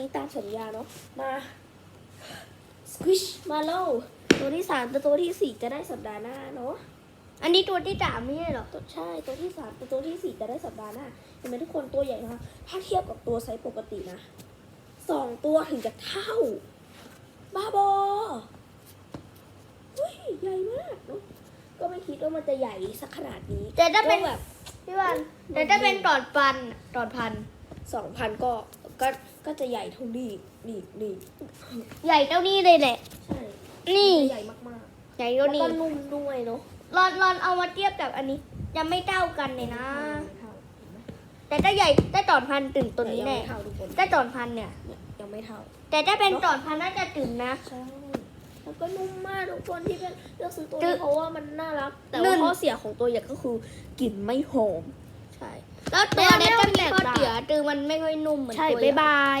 นี่ตามสัญญาเนาะ มาสควิชมาโลตัวที่สามแต่ตัวที่สี่จะได้สัปดาห์หน้าเนาะ อันนี้ตัวที่สามไม่ใช่เหรอตัวใช่ตัวที่สามแต่ตัวที่สี่จะได้สัปดาห์หน้าเห็นไหมทุกคนตัวใหญ่นะคะถ้าเทียบกับตัวไซส์ปกตินะสองตัวถึงจะเท่า บ้าบอเฮ้ยใหญ่มากเนาะก็ไม่คิดว่ามันจะใหญ่สักขนาดนี้แต่ถ้าเป็นก็แบบพี่วันแต่ถ้าเป็นตอดปันตอดพัน สองพันก็ก็ก็จะใหญ่เท่านี้นี่นี่ใหญ่เท่านี้เลยแหละ ใช่นี่ใหญ่มากใหญ่ๆเท่าแล้วนี้ก็นุ่มด้วยเนาะรอนรอนเอามาเทียบกับอันนี้ ยังไม่เท่ากันเลยนะเท่าเห็นไหมแต่ถ้าใหญ่ถ้าตอดพันตื่นตัวนี้ยังแน่ไม่เท่าทุกคนถ้าตอดพันเนี่ยเนี่ย ยังไม่เท่า แต่ถ้าเป็นตอดพันน่าจะตื่นนะ ใช่แล้วก็นุ่มมากทุกคนที่เป็นเลือกซื้อตัวจึ๊นี้กเพราะว่ามันน่ารัก แต่ลื่ว่านข้อเสียของตัวใหญ่ก็คือกลิ่นไม่หอม ใช่ แล้วตัวเนี้ยจะ มีข้อเสียตือมันไม่ค่อยนุ่มเหมือนใช่ตัวบ๊ายบายย